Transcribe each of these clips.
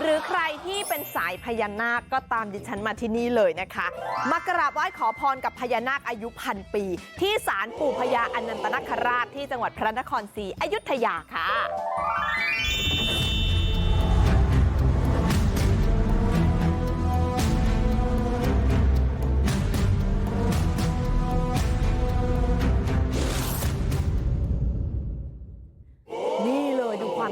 หรือใครที่เป็นสายพญานาคก็ตามดิฉันมาที่นี่เลยนะคะมากราบไหว้ขอพรกับพญานาคอายุพันปี ที่ศาลปู่พญาอนันตนาคราชที่จังหวัดพระนครศรีอยุธยาค่ะ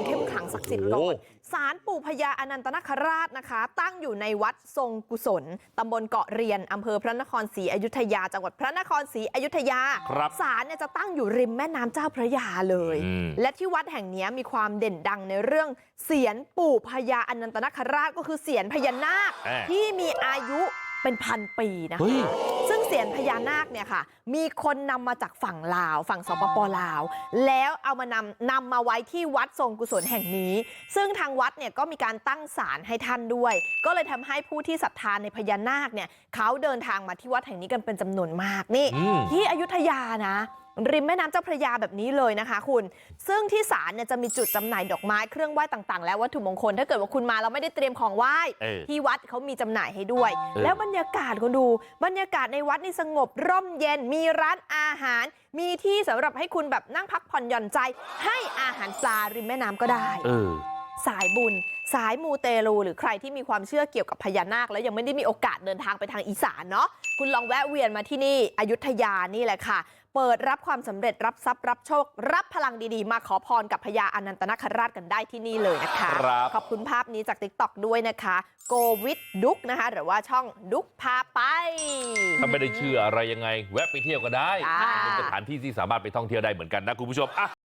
เลยดูความเข้มขลังศักดิ์สิทธิ์ก่อนศาลปู่พญาอนันตนาคราชนะคะ ตั้งอยู่ในวัดทรงกุศลตำบลเกาะเรียนอำเภอพระนครศรีอยุธยาจังหวัดพระนครศรีอยุธยาครับศาลเนี่ยจะตั้งอยู่ริมแม่น้ำเจ้าพระยาเลยอืมและที่วัดแห่งนี้มีความเด่นดังในเรื่องเสียนปู่พญาอนันตนาคราชก็คือเสียนพญานาคแหม่ที่มีอายุเป็นพันปีนะเฮ้ยคะซึ่ง เสียนพญานาคเนี่ยค่ะมีคนนำมาจากฝั่งลาวฝั่งสปปลาวแล้วเอามานำนำมาไว้ที่วัดทรงกุศลแห่งนี้ ซึ่งทางวัดเนี่ยก็มีการตั้งศาลให้ท่านด้วย ก็เลยทำให้ผู้ที่ศรัทธาในพญานาคเนี่ยเขาเดินทางมาที่วัดแห่งนี้กันเป็นจำนวนมากนี่อืมที่อยุธยานะ ริมแม่น้ำเจ้าพระยาแบบนี้เลยนะคะคุณซึ่งที่ศาลเนี่ยจะมีจุดจำหน่ายดอกไม้เครื่องไหว้ต่างๆและวัตถุมงคลถ้าเกิดว่าคุณมาแล้วไม่ได้เตรียมของไหว้เออที่วัดเขามีจำหน่ายให้ด้วยเออแล้วบรรยากาศคุณดูบรรยากาศในวัดนี่สงบร่มเย็นมีร้านอาหาร มีที่สำหรับให้คุณแบบนั่งพักผ่อนหย่อนใจ ให้อาหารปลาริมแม่น้ำก็ได้เออสายบุญ สายมูเตลูหรือใครที่มีความเชื่อเกี่ยวกับพญานาค แล้วยังไม่ได้มีโอกาสเดินทางไปทางอีสานเนาะคุณลองแวะเวียนมาที่นี่อยุธยานี่แหละค่ะ เปิดรับความสำเร็จรับทรัพย์รับโชครับพลังดีๆมาขอพรกับพญาอนันตนาคราชกันได้ที่นี่เลยนะคะครับขอบคุณภาพนี้จาก t ิ k t o k ด้วยนะคะโกวิดดุกนะคะหรือว่าช่องดุกพาไป ถ้าไม่ได้เชื่ออะไรยังไง แวะไปเที่ยวก็ได้จ้าเป็นสถานที่ที่สามารถไปท่องเที่ยวได้เหมือนกันนะคุณผู้ชมอะ